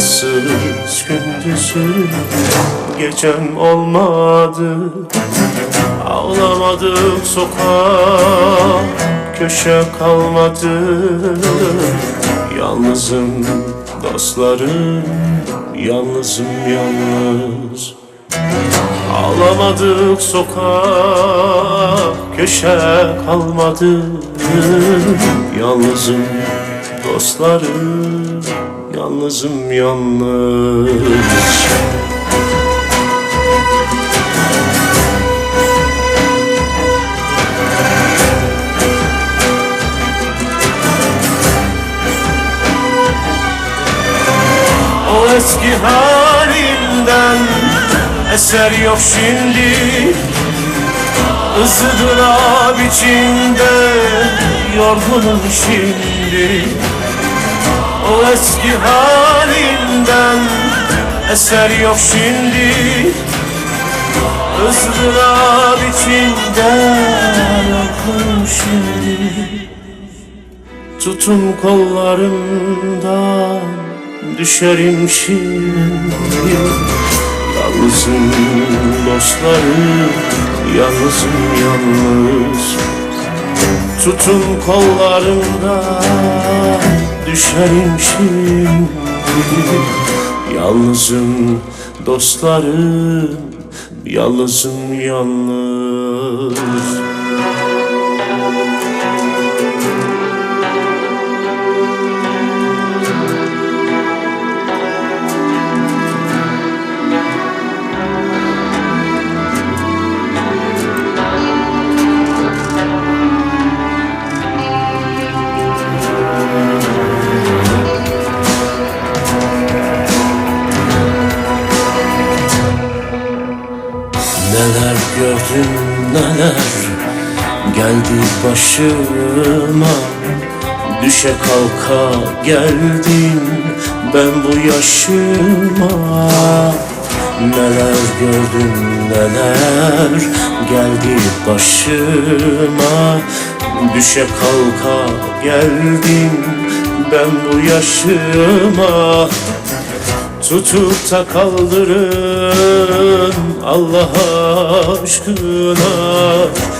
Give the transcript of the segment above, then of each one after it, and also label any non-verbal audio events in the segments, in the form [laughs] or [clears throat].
Feryatsız gündüzüm gecem olmadı. Ağlamadık sokak köşe kalmadı. Yalnızım dostlarım Yalnızım yalnız. Ağlamadık sokak köşe kalmadı. Yalnızım dostlarım Yalnızım yalnız. O eski halimden eser yok şimdi. Izdırap içinde yorgunum şimdi O eski halimden eser yok şimdi. Izdırap içinde yorgunum şimdi. Tutun kollarımdan düşerim şimdi. Yalnızım dostlarım, yalnızım yalnız. Tutun kollarımdan düşerim şimdi Yalnızım dostlarım, yalnızım yalnız başıma Düşe kalka geldim ben bu yaşıma Neler gördüm neler geldi başıma Düşe kalka geldim ben bu yaşıma Tutup da kaldırın Allah aşkına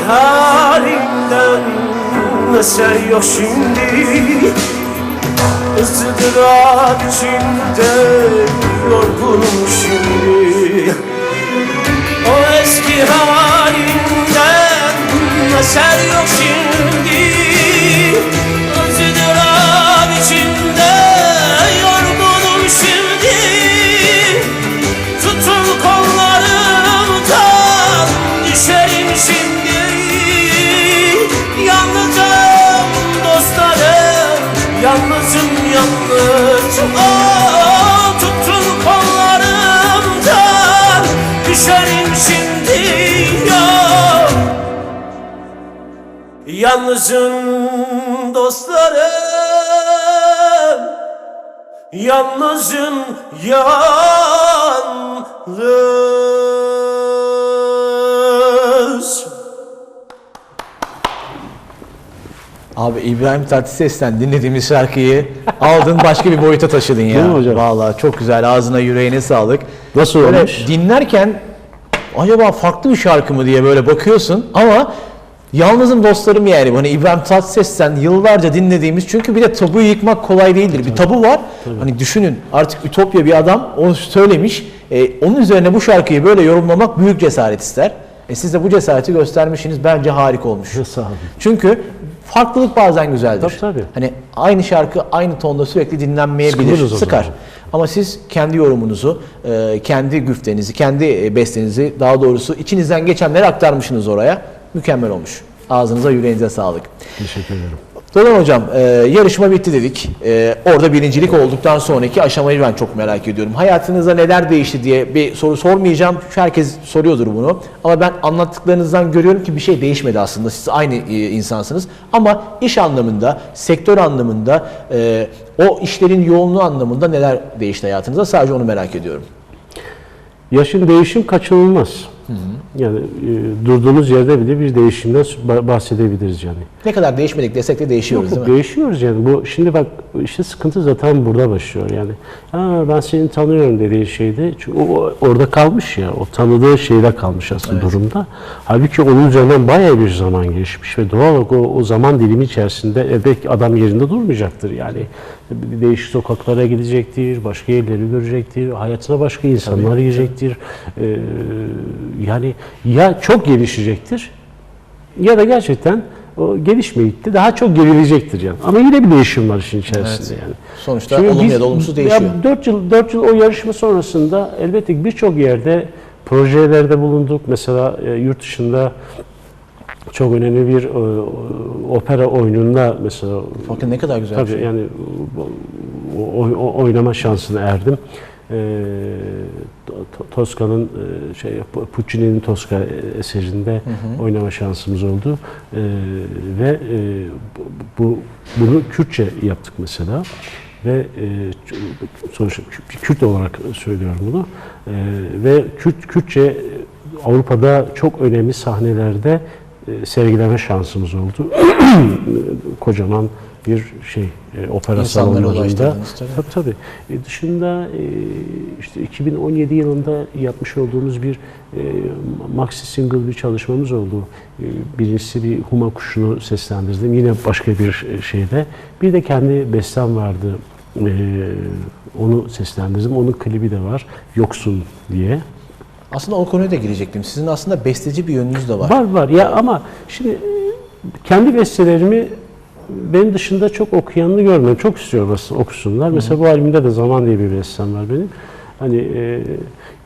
halimden eser yok şimdi. Izdırap içinde yorgunum şimdi. O eski halimden eser yok şimdi Yalnızım dostlarım Yalnızım yalnız Abi İbrahim Tatlıses'ten dinlediğimiz şarkıyı aldın başka bir boyuta taşıdın ya. Değil mi hocam? Vallahi çok güzel ağzına yüreğine sağlık. Nasıl Böyle olmuş? dinlerken acaba farklı bir şarkı mı diye böyle bakıyorsun ama yalnızım dostlarım yani. Hani İbrahim Tatlıses'ten yıllarca dinlediğimiz çünkü bir de tabuyu yıkmak kolay değildir. Bir tabu var. Hani düşünün artık Ütopya bir adam onu söylemiş. E, onun üzerine bu şarkıyı böyle yorumlamak büyük cesaret ister. E siz de bu cesareti göstermişsiniz. Bence harika olmuş. Sağ olun. Çünkü farklılık bazen güzeldir. Tabii, tabii. Hani aynı şarkı aynı tonda sürekli dinlenmeyebilir. Sıkılırız Sıkar. Ama siz kendi yorumunuzu, e, kendi güftenizi, kendi e, bestenizi daha doğrusu içinizden geçenleri aktarmışsınız oraya. Mükemmel olmuş. Ağzınıza yüreğinize sağlık. Teşekkür ederim. Dolan Hocam e, yarışma bitti dedik. E, orada birincilik olduktan sonraki aşamayı ben çok merak ediyorum. Hayatınızda neler değişti diye bir soru sormayacağım. Herkes soruyordur bunu. Ama ben anlattıklarınızdan görüyorum ki bir şey değişmedi aslında. Siz aynı e, insansınız. Ama iş anlamında, sektör anlamında, e, o işlerin yoğunluğu anlamında neler değişti hayatınızda? Sadece onu merak ediyorum. Yaşın değişim kaçınılmaz. Yani e, durduğumuz yerde bile bir değişimden ba- bahsedebiliriz yani. Ne kadar değişmedik desek de değişiyoruz Yok, değil mi? değişiyoruz yani. Bu şimdi bak işte sıkıntı zaten burada başlıyor yani. Ha, ben seni tanıyorum dediği şeyde çünkü o, orada kalmış ya. O tanıdığı şeyde kalmış aslında durumda. Halbuki onun üzerinden bayağı bir zaman geçmiş ve doğal olarak o, o zaman dilimi içerisinde e, belki adam yerinde durmayacaktır yani. Değişik sokaklara gidecektir, başka yerleri görecektir, hayatına başka insanlar girecektir. Ee, yani ya çok gelişecektir ya da gerçekten o gelişmeyip de daha çok gerilecektir yani. Ama yine bir değişim var işin içerisinde Evet. yani. Sonuçta Şimdi olumlu biz- ya da olumsuz değişiyor. 4 yıl 4 yıl o yarışma sonrasında elbette birçok yerde projelerde bulunduk. Mesela e, yurt dışında çok önemli bir e, opera oyununda mesela Bakın ne kadar güzel bir Tabii şey. yani o, o- oynama şansına erdim. To- Tosca'nın e, şey Puccini'nin Tosca eserinde oynama şansımız oldu. Ee, ve e, bu bu- bunu Kürtçe yaptık mesela ve e, sonuçta Kü- Kürt olarak söylüyorum bunu. Ee, ve Kürt Kürtçe Avrupa'da çok önemli sahnelerde e, sergileme şansımız oldu. [clears throat] Kocaman bir şey e, opera salonlarında. tabii. Tabii. E, dışında e, işte 2017 yılında yapmış olduğumuz bir e, maxi single bir çalışmamız oldu. E, birincisi bir Huma kuşunu seslendirdim. Yine başka bir e, şeyde. Bir de kendi bestem vardı. E, onu seslendirdim. Onun klibi de var. Yoksun diye. Aslında o konuya da girecektim. Sizin aslında besteci bir yönünüz de var. Var var ya ama şimdi e, kendi bestelerimi benim dışında çok okuyanını görmüyorum. Çok istiyorum aslında okusunlar. Mesela bu albümde de Zaman diye bir bestem var benim. Hani e,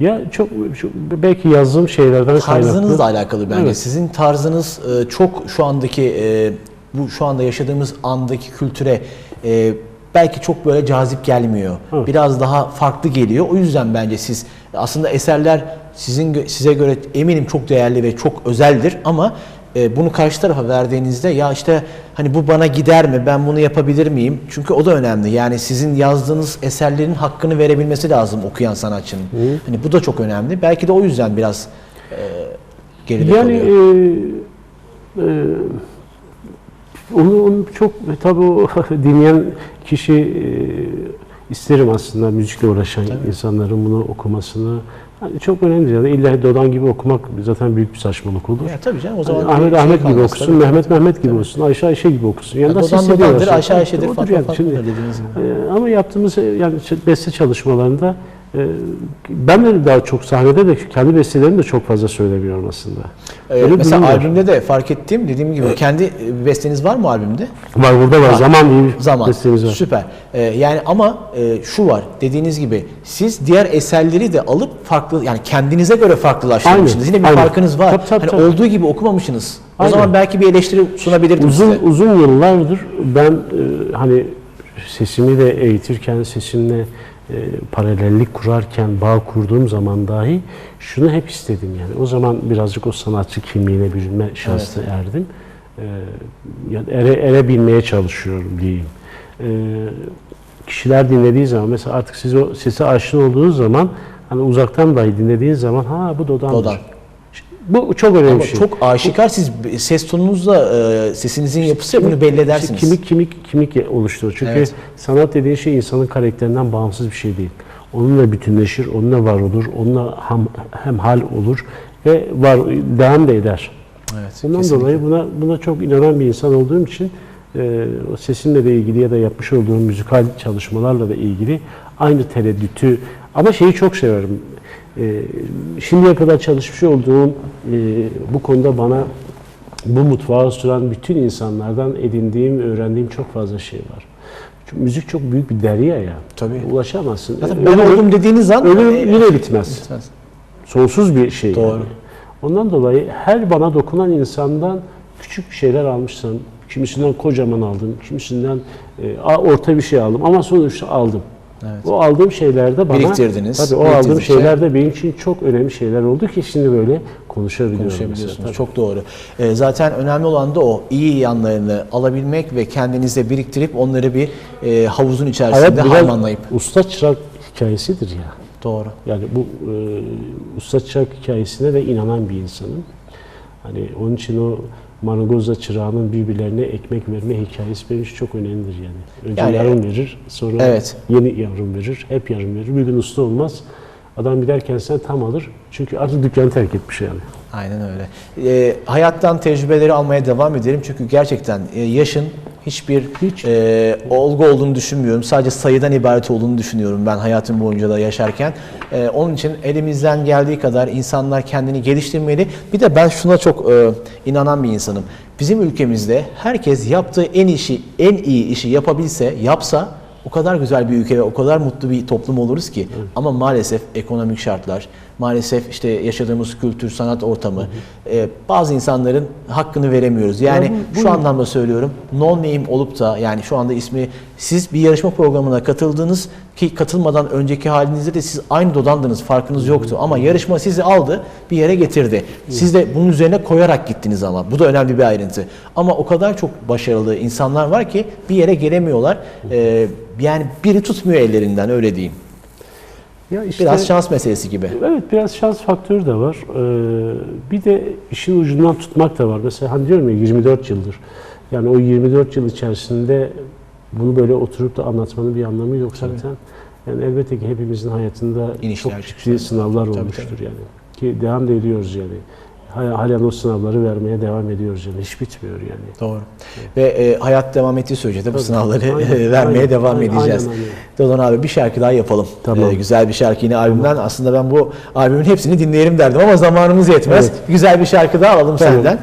ya çok, çok belki yazdığım şeylerden Tarzınızla kaynaklı. alakalı bence. Evet. Sizin tarzınız e, çok şu andaki e, bu şu anda yaşadığımız andaki kültüre e, belki çok böyle cazip gelmiyor. Evet. Biraz daha farklı geliyor. O yüzden bence siz aslında eserler sizin size göre eminim çok değerli ve çok özeldir ama e, bunu karşı tarafa verdiğinizde ya işte hani bu bana gider mi? Ben bunu yapabilir miyim? Çünkü o da önemli. Yani sizin yazdığınız eserlerin hakkını verebilmesi lazım okuyan sanatçının. Hani bu da çok önemli. Belki de o yüzden biraz e, geride Yani kalıyor. e, e, onu, onu çok tabii o [laughs] dinleyen kişi e, isterim aslında müzikle uğraşan insanların bunu okumasını. Çok önemli. Yani illa Dodan gibi okumak zaten büyük bir saçmalık olur. Ya tabii canım o zaman Yani Ahmet şey Ahmet gibi okusun, tabii. Mehmet Mehmet gibi olsun, Ayşe Ayşe gibi okusun. Yani Ya nasıl Dodan Dodan'dır, Ayşe Ayşe'dir, Fatma yani. Fatma'dır dediğiniz gibi. e, ama yaptığımız yani beste çalışmalarında ben de daha çok sahnede de kendi bestelerimi de çok fazla söylemiyorum aslında. Ee, Öyle mesela var. albümde de fark ettiğim dediğim gibi kendi e, besteniz var mı albümde? Var burada var. Zaman diye bir Zaman. bestemiz var. Süper. Ee, yani ama e, şu var dediğiniz gibi siz diğer eserleri de alıp farklı yani kendinize göre farklılaştırmışsınız. Yine bir aynen. farkınız var. Tabii, tabii, hani tabii. olduğu gibi okumamışsınız. O Aynen. zaman belki bir eleştiri sunabilirdim Uzun size. uzun yıllardır ben e, hani sesimi de eğitirken sesimle e, paralellik kurarken bağ kurduğum zaman dahi şunu hep istedim yani. O zaman birazcık o sanatçı kimliğine bürünme şansına erdim. E, yani ere, erebilmeye çalışıyorum diyeyim. E, kişiler dinlediği zaman mesela artık siz o sese aşina olduğunuz zaman hani uzaktan dahi dinlediğiniz zaman ha bu Dodan'dır. Dodan. Bu çok önemli Ama bir şey. çok aşikar siz ses tonunuzla e, sesinizin yapısı bunu belli edersiniz. İşte kimlik kimlik kimlik oluşturur. Çünkü Evet. sanat dediğin şey insanın karakterinden bağımsız bir şey değil. Onunla bütünleşir, onunla var olur, onunla hem, hem hal olur ve var devam da eder. Evet, Bundan kesinlikle. dolayı buna buna çok inanan bir insan olduğum için e, o sesimle de ilgili ya da yapmış olduğum müzikal çalışmalarla da ilgili aynı tereddütü ama şeyi çok severim. E, şimdiye kadar çalışmış olduğum e, bu konuda bana bu mutfağa süren bütün insanlardan edindiğim, öğrendiğim çok fazla şey var. Çünkü müzik çok büyük bir derya ya. Tabii. Ulaşamazsın. Zaten ben ölüm- oldum dediğiniz an Ölüm e, yine bitmez. bitmez. Sonsuz bir şey. Doğru. yani. Ondan dolayı her bana dokunan insandan küçük bir şeyler almışsam, kimisinden kocaman aldım, kimisinden e, orta bir şey aldım ama sonuçta aldım. Evet. O aldığım şeylerde bana Biriktirdiniz. Tabii o aldığım şeyler de benim için çok önemli şeyler oldu ki şimdi böyle konuşabiliyorum. konuşabiliyorsunuz. mesela. Çok doğru. Ee, zaten önemli olan da o iyi yanlarını alabilmek ve kendinizde biriktirip onları bir e, havuzun içerisinde Hayat harmanlayıp. usta çırak hikayesidir ya. Doğru. Yani bu e, usta çırak hikayesine de inanan bir insanım. Hani onun için o marangozla çırağının birbirlerine ekmek verme hikayesi benim için çok önemlidir yani. Önce Yani- yarım verir, sonra Evet. yeni yarım verir, hep yarım verir. Bir gün usta olmaz. Adam giderken sen tam alır. Çünkü artık dükkanı terk etmiş yani. Aynen öyle. Ee, hayattan tecrübeleri almaya devam edelim çünkü gerçekten e, yaşın hiçbir Hiç. e, olgu olduğunu düşünmüyorum. Sadece sayıdan ibaret olduğunu düşünüyorum ben hayatım boyunca da yaşarken. E, onun için elimizden geldiği kadar insanlar kendini geliştirmeli. Bir de ben şuna çok e, inanan bir insanım. Bizim ülkemizde herkes yaptığı en işi, en iyi işi yapabilse, yapsa o kadar güzel bir ülke ve o kadar mutlu bir toplum oluruz ki. Ama maalesef ekonomik şartlar, maalesef işte yaşadığımız kültür, sanat ortamı, e, bazı insanların hakkını veremiyoruz. Yani Ya bu- şu anlamda söylüyorum, non name olup da yani şu anda ismi siz bir yarışma programına katıldınız ki katılmadan önceki halinizde de siz aynı dodandınız, farkınız yoktu. Ama yarışma sizi aldı, bir yere getirdi. Siz de bunun üzerine koyarak gittiniz ama. Bu da önemli bir ayrıntı. Ama o kadar çok başarılı insanlar var ki bir yere gelemiyorlar. E, yani biri tutmuyor ellerinden öyle diyeyim. Ya işte, Biraz şans meselesi gibi. Evet biraz şans faktörü de var. Ee, bir de işin ucundan tutmak da var. Mesela hani diyorum ya 24 yıldır. Yani o 24 yıl içerisinde bunu böyle oturup da anlatmanın bir anlamı yok zaten. Yani elbette ki hepimizin hayatında İnişler, çok çıkışlar. ciddi sınavlar Tabii, olmuştur yani. Ki devam da ediyoruz yani. Hala- Halen o sınavları vermeye devam ediyoruz yani. Hiç bitmiyor yani. Doğru. Ve e, hayat devam ettiği sürece de bu Tabii. sınavları Aynen, [laughs] vermeye aynen, devam aynen, edeceğiz. aynen, aynen. Dodon abi bir şarkı daha yapalım. Tamam. E, güzel bir şarkı yine albümden. Aslında ben bu albümün hepsini dinleyelim derdim ama zamanımız yetmez. Evet. Güzel bir şarkı daha alalım Tamam. senden.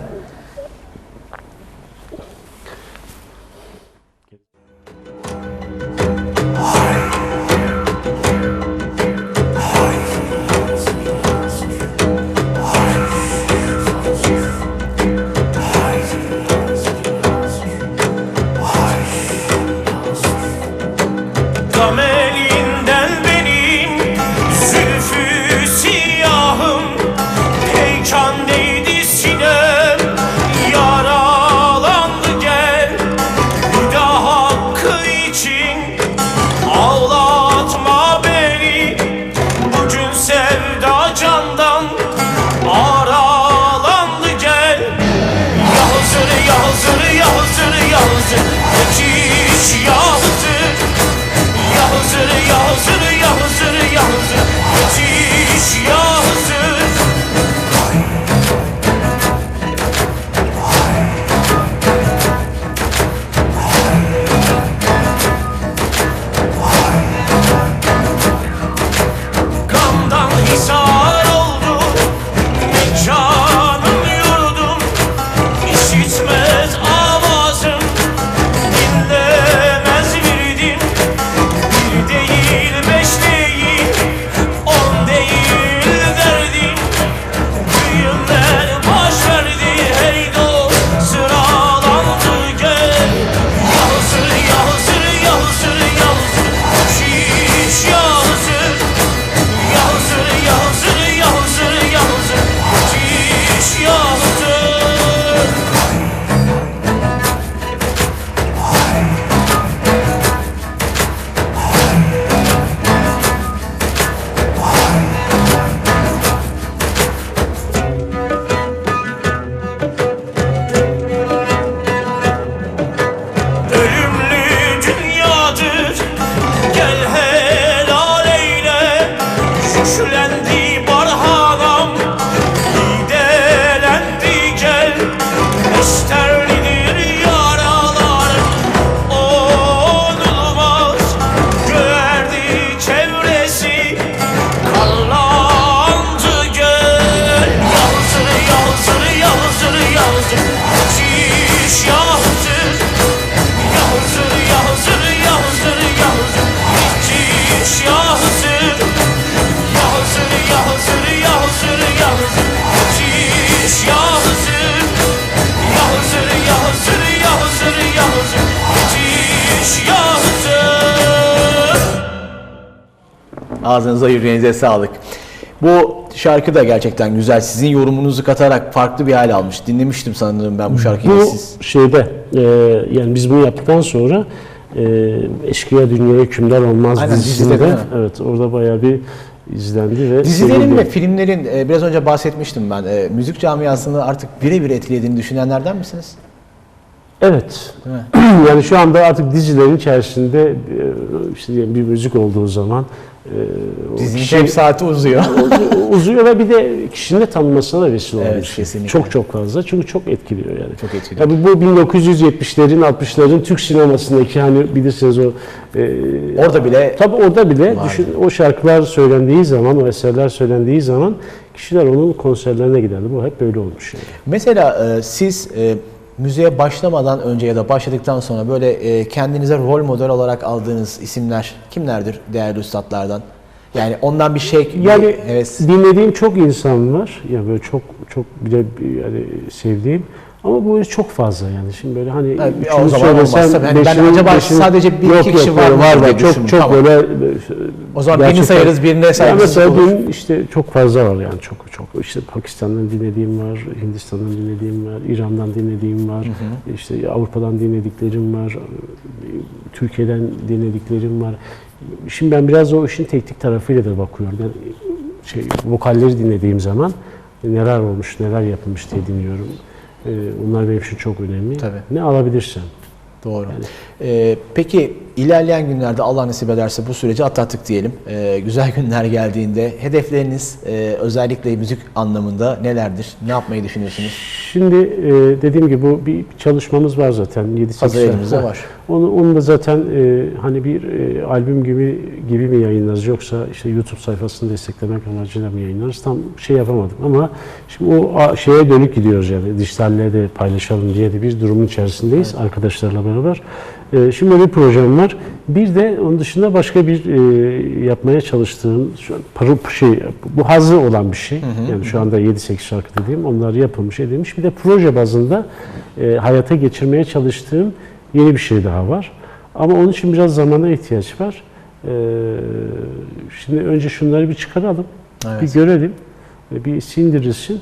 Ağzınıza yüreğinize sağlık. Bu şarkı da gerçekten güzel. Sizin yorumunuzu katarak farklı bir hale almış. Dinlemiştim sanırım ben bu şarkıyı Bu siz. şeyde e, yani biz bunu yaptıktan sonra e, Eşkıya Dünyaya Hükümdar Olmaz Aynen, dizide dizisinde mi? evet orada bayağı bir izlendi ve Dizilerin ve filmlerin e, biraz önce bahsetmiştim ben. E, müzik camiasını artık birebir etkilediğini düşünenlerden misiniz? Evet. Değil mi? [clears throat] yani şu anda artık dizilerin içerisinde e, işte bir müzik olduğu zaman Dizinin kişi- saati uzuyor. [laughs] Uz- uzuyor ve bir de kişinin de tanınmasına da vesile Evet, şey. kesinlikle. Çok çok fazla çünkü çok etkiliyor yani. Çok etkiliyor. Ya bu, bu 1970'lerin 60'ların Türk sinemasındaki hani bilirsiniz o e, Orada bile Tabii orada bile Vardı. düşün, o şarkılar söylendiği zaman, o eserler söylendiği zaman kişiler onun konserlerine giderdi. Bu hep böyle olmuş. Yani. Mesela e, siz e, müziğe başlamadan önce ya da başladıktan sonra böyle e, kendinize rol model olarak aldığınız isimler kimlerdir değerli üstadlardan? Yani ondan bir şey Yani evet dinlediğim çok insan var. Ya böyle çok çok bir de bir- yani sevdiğim ama bu çok fazla yani. Şimdi böyle hani Evet, üçünü o zaman söylesem. Hani ben acaba beşini- sadece bir Yok, iki kişi yok, var mı var, var. Çok çok Tamam. böyle O zaman birini sayarız, birine Ya saygısızlık mesela dün işte çok fazla var yani çok çok işte Pakistan'dan dinlediğim var, Hindistan'dan dinlediğim var, İran'dan dinlediğim var, işte Avrupa'dan dinlediklerim var, Türkiye'den dinlediklerim var. Şimdi ben biraz o işin teknik tarafıyla da bakıyorum. Yani şey vokalleri dinlediğim zaman neler olmuş, neler yapılmış diye dinliyorum. Ee, Bunlar benim için çok önemli. Tabii. Ne alabilirsem. Doğru. Ee, peki ilerleyen günlerde Allah nasip ederse bu süreci atlattık diyelim. Ee, güzel [laughs] günler geldiğinde hedefleriniz e, özellikle müzik anlamında nelerdir? Ne yapmayı düşünüyorsunuz? Şimdi e, dediğim gibi bu bir çalışmamız var zaten 7-8 Hazır elimizde var. Onu, onu da zaten e, hani bir e, albüm gibi gibi mi yayınlarız yoksa işte YouTube sayfasını desteklemek amacıyla mı yayınlarız tam şey yapamadım ama şimdi o a- şeye dönük gidiyoruz yani dijitalle de paylaşalım diye de bir durumun içerisindeyiz arkadaşlarla beraber. E, şimdi bir projem var. Bir de onun dışında başka bir e, yapmaya çalıştığım şu an parı şey bu hazır olan bir şey. Yani şu anda 7-8 şarkı dediğim onlar yapılmış edilmiş. Bir de proje bazında e, hayata geçirmeye çalıştığım yeni bir şey daha var. Ama onun için biraz zamana ihtiyaç var. E, şimdi önce şunları bir çıkaralım. Evet. Bir görelim. Bir sindirilsin.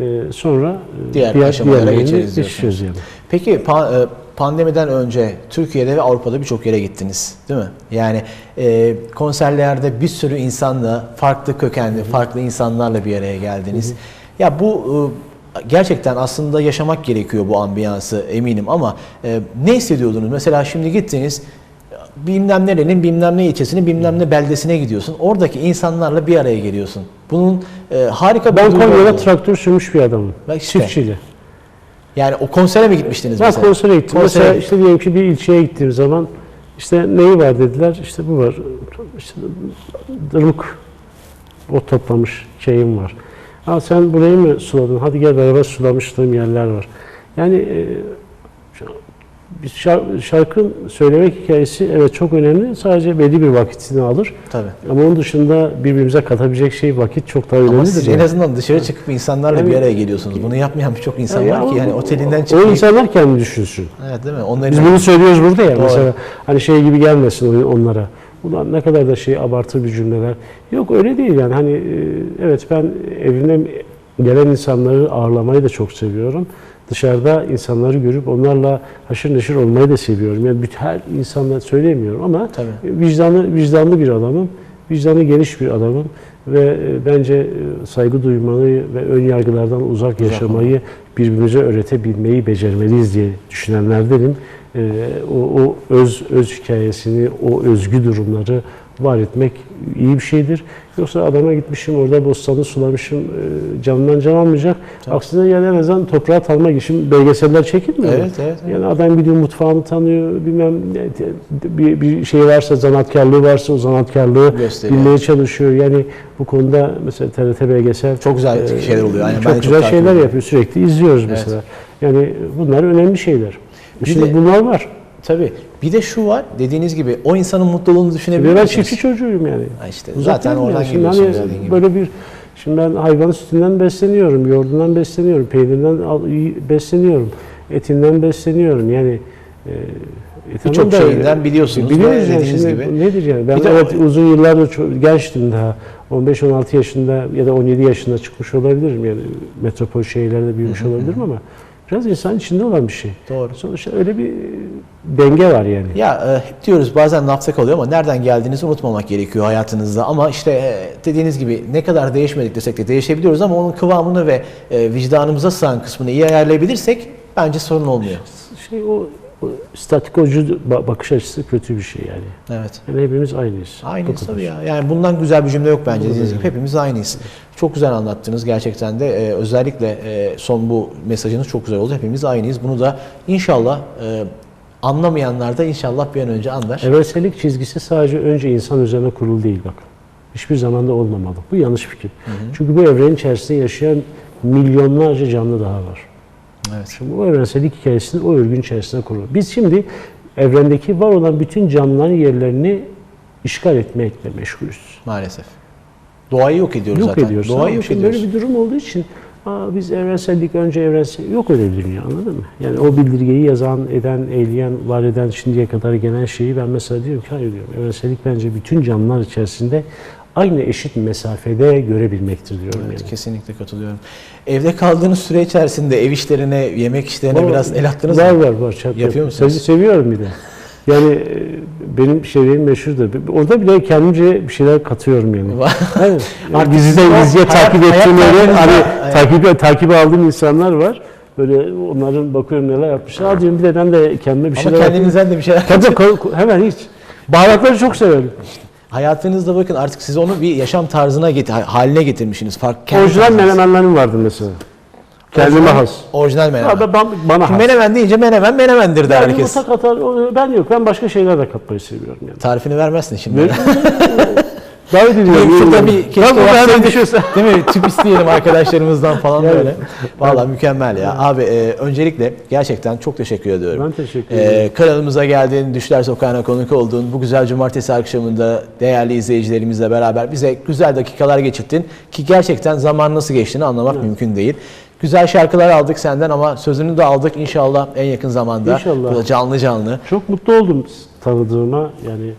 E, sonra e, Diğer aşamalara geçeriz yani. Peki pa- e, pandemiden önce Türkiye'de ve Avrupa'da birçok yere gittiniz değil mi? Yani e, konserlerde bir sürü insanla, farklı kökenli, farklı insanlarla bir araya geldiniz. Ya bu e, gerçekten aslında yaşamak gerekiyor bu ambiyansı eminim ama e, ne hissediyordunuz? Mesela şimdi gittiniz bilmem nerenin bilmem ne ilçesinin bilmem ne beldesine gidiyorsun. Oradaki insanlarla bir araya geliyorsun. Bunun e, harika bir Ben Konya'da traktör sürmüş bir adamım. Bak işte. Çiftçiyle. Yani o konsere mi gitmiştiniz Ben mesela? konsere gittim. Konsere Mesela gittin. işte diyelim ki bir ilçeye gittiğim zaman işte neyi var dediler. İşte bu var. İşte dırmık ot toplamış şeyim var. Ha sen burayı mı suladın? Hadi gel beraber sulamıştığım yerler var. Yani e, bir şar- şarkı söylemek hikayesi evet çok önemli. Sadece belli bir vakitini alır. Tabii. Ama onun dışında birbirimize katabilecek şey vakit çok daha Ama önemlidir. siz yani. en azından dışarı çıkıp insanlarla bir Yani- araya geliyorsunuz. Bunu yapmayan birçok insan Ya var ki ama yani otelinden O çıkmayıp... insanlar kendi düşünsün. Evet değil mi? Onların Biz bunu söylüyoruz burada ya Doğru. mesela hani şey gibi gelmesin onlara. Ulan ne kadar da şey abartı bir cümleler. Yok öyle değil yani hani e, evet ben evime gelen insanları ağırlamayı da çok seviyorum. Dışarıda insanları görüp onlarla haşır neşir olmayı da seviyorum. Yani bütün her insanla söylemiyorum ama Tabii. vicdanlı vicdanlı bir adamım. Vicdanı geniş bir adamım ve e, bence e, saygı duymayı ve ön yargılardan uzak yaşamayı birbirimize öğretebilmeyi becermeliyiz diye düşünenlerdenim. E, o, o öz öz hikayesini, o özgü durumları var etmek iyi bir şeydir. Yoksa adama gitmişim orada bostanı sulamışım e, canından can almayacak. Aksine yani en azından toprağa tanımak için belgeseller çekilmiyor? Evet, evet, evet. Yani adam gidiyor mutfağını tanıyor, bilmem bir, bir şey varsa, zanaatkarlığı varsa o zanaatkarlığı Gösteriyor. bilmeye çalışıyor. Yani bu konuda mesela TRT belgesel Çok güzel e, şeyler oluyor. Yani çok çok güzel takip şeyler ediyorum. yapıyor. Sürekli izliyoruz mesela. Yani bunlar önemli şeyler. Bir Şimdi de- bunlar var. Tabii. Bir de şu var. Dediğiniz gibi o insanın mutluluğunu düşünebiliyor ben çiftçi çocuğuyum yani. Ha işte, zaten yani. oradan Şimdi geliyorsunuz hani dediğin gibi. Böyle bir Şimdi ben hayvan sütünden besleniyorum, yoğurdundan besleniyorum, peynirinden besleniyorum, etinden besleniyorum. Yani e, E, Birçok şeyinden biliyorsunuz ve Biliyoruz yani dediğiniz şimdi gibi. nedir yani? Ben Bir de- evet uzun yıllardır çok gençtim daha. 15-16 yaşında ya da 17 yaşında çıkmış olabilirim yani metropol şehirlerde büyümüş olabilirim ama biraz insan içinde olan bir şey. Doğru. Sonuçta öyle bir denge var yani. Ya e, hep diyoruz bazen lafta kalıyor ama nereden geldiğinizi unutmamak gerekiyor hayatınızda. Ama işte e, dediğiniz gibi ne kadar değişmedik desek de değişebiliyoruz ama onun kıvamını ve e, vicdanımıza sığan kısmını iyi ayarlayabilirsek bence sorun olmuyor. Şey o statikocu ba- bakış açısı kötü bir şey yani. Evet. Yani hepimiz aynıyız. Aynıyız tabii ya. Yani bundan güzel bir cümle yok bence dediğiniz gibi. Hepimiz aynıyız. Çok güzel anlattınız gerçekten de. Ee, özellikle e, son bu mesajınız çok güzel oldu. Hepimiz aynıyız. Bunu da inşallah e, anlamayanlar da inşallah bir an önce anlar. Evrensellik çizgisi sadece önce insan üzerine kurulu değil bak. Hiçbir zaman da olmamalı. Bu yanlış fikir. Çünkü bu evrenin içerisinde yaşayan milyonlarca canlı daha var. Evet. Şimdi bu evrensellik hikayesini o örgün içerisinde kurulur. Biz şimdi evrendeki var olan bütün canlıların yerlerini işgal etmekle meşgulüz. Maalesef. Doğayı yok ediyoruz Yok zaten. ediyoruz. Doğayı yok ediyoruz. Böyle bir durum olduğu için Aa, biz evrensellik önce evrensel yok öyle bir dünya anladın mı? Yani o bildirgeyi yazan, eden, eyleyen, var eden şimdiye kadar gelen şeyi ben mesela diyorum ki hayır diyorum. Evrensellik bence bütün canlılar içerisinde aynı eşit mesafede görebilmektir diyorum Evet, yani. kesinlikle katılıyorum. Evde kaldığınız süre içerisinde ev işlerine, yemek işlerine Var- biraz el attınız var, mı? Var var çat Yapıyor yap- musunuz? Sevi- seviyorum bir de. Yani e, benim şeylerim meşhurdur. Orada bile kendimce bir şeyler katıyorum yani. Var. [laughs] Yani Artık bizi de sizin o diziye takip ettiğim öyle hani takip takip aldığım insanlar var. Böyle onların bakıyorum neler yapmışlar. Aa diyorum bir de ben de kendime bir Ama şeyler yapayım. kendinizden de bir şeyler Tabii hemen hiç. Baharatları çok severim. Hayatınızda bakın artık siz onu bir yaşam tarzına get- haline getirmişsiniz. Fark, kendi Orijinal tarzınız. menemenlerim vardı mesela. Kendime has. Orijinal menemen. Ya ben, ben- bana has. Menemen deyince menemen menemendir der Yani herkes. yumurta katar, o- ben yok. Ben başka şeyler de katmayı seviyorum yani. Tarifini vermezsin şimdi. Ve- [laughs] Davet ediyorum. Keşke Tabii, ben de yapsaydık. [laughs] Değil mi? Tüp isteyelim arkadaşlarımızdan falan Yani. böyle. Vallahi mükemmel ya. Abi e, öncelikle gerçekten çok teşekkür ediyorum. Ben teşekkür E, ederim. kanalımıza geldin, Düşler Sokağı'na konuk oldun. Bu güzel cumartesi akşamında değerli izleyicilerimizle beraber bize güzel dakikalar geçirttin. Ki gerçekten zaman nasıl geçtiğini anlamak mümkün değil. Güzel şarkılar aldık senden ama sözünü de aldık inşallah en yakın zamanda. İnşallah. Böyle canlı canlı. Çok mutlu oldum tanıdığıma. Yani e,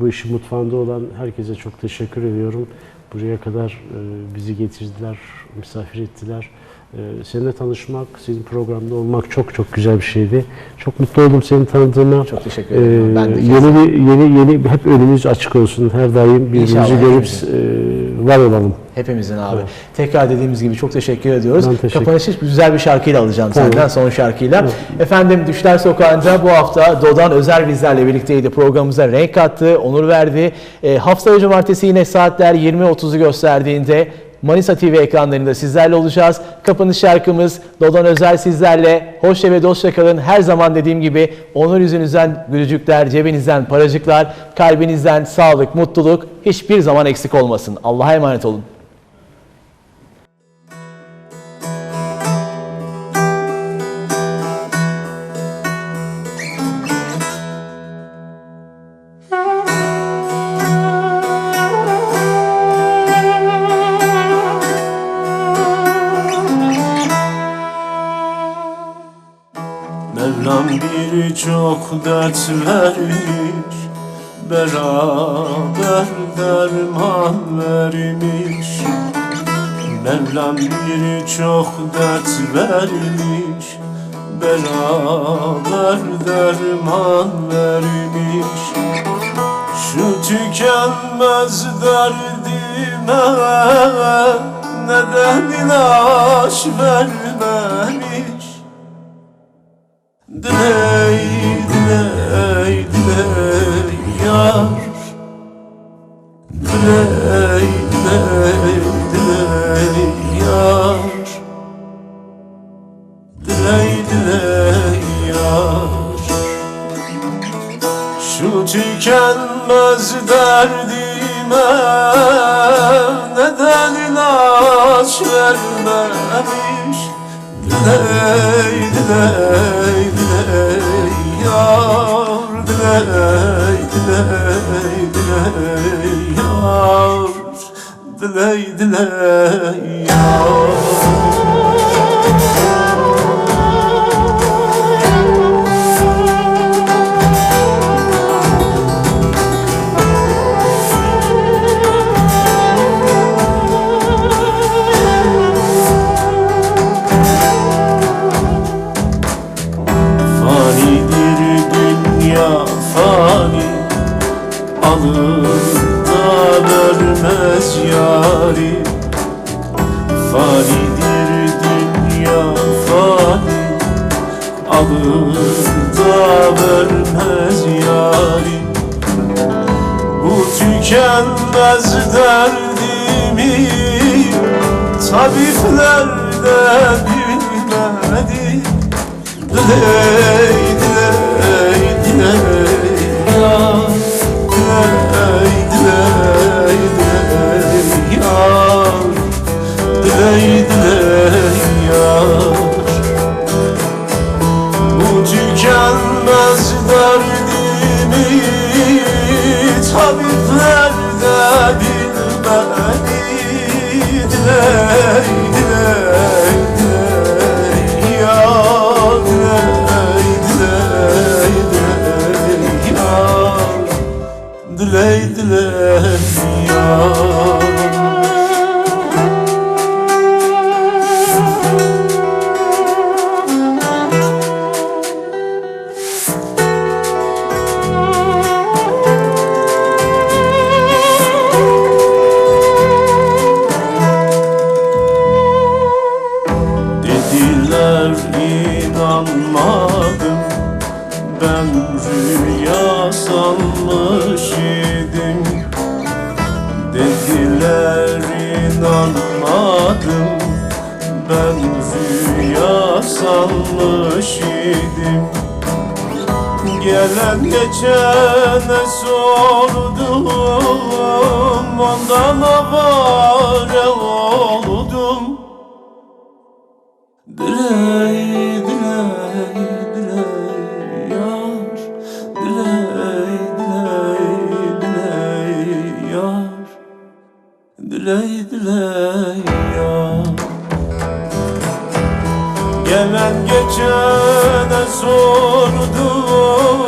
bu işin mutfağında olan herkese çok teşekkür ediyorum. Buraya kadar e, bizi getirdiler, misafir ettiler. E, seninle tanışmak, sizin programda olmak çok çok güzel bir şeydi. Çok mutlu oldum seni tanıdığıma. Çok teşekkür ederim. E, Ben de yeni yeni yeni hep önümüz açık olsun. Her daim birbirimizi görüp e, var olalım. Hepimizin abi. Tekrar dediğimiz gibi çok teşekkür ediyoruz. Ben teşekkür- Kapanışı güzel bir şarkıyla alacağım Tamam. senden son şarkıyla. Efendim Düşler Sokağı'nda bu hafta Dodan Özel bizlerle birlikteydi. Programımıza renk kattı, onur verdi. E, haftaya cumartesi yine saatler 20.30'u gösterdiğinde Manisa TV ekranlarında sizlerle olacağız. Kapanış şarkımız Dodan Özel sizlerle. Hoşça ve dostça kalın. Her zaman dediğim gibi onur yüzünüzden gülücükler, cebinizden paracıklar, kalbinizden sağlık, mutluluk hiçbir zaman eksik olmasın. Allah'a emanet olun. Mevlam birçok dert vermiş Beraber derman vermiş. Mevlam birçok dert vermiş Beraber derman vermiş. Şu tükenmez derdime Neden ilaç vermemiş Diley, diley, diley yar. Diley, diley, diley yar. Diley, diley yar. Şu tükenmez derdime Neden ilaç vermemiş? Diley, diley, Diley, diley, diley yar Diley, diley yar da vermez yârim Bu tükenmez derdimi Tabipler de bilmedi Hey diley diley ya Diley diley diley ya Diley Tabipler de Diley, diley yar Gelen geçene sordum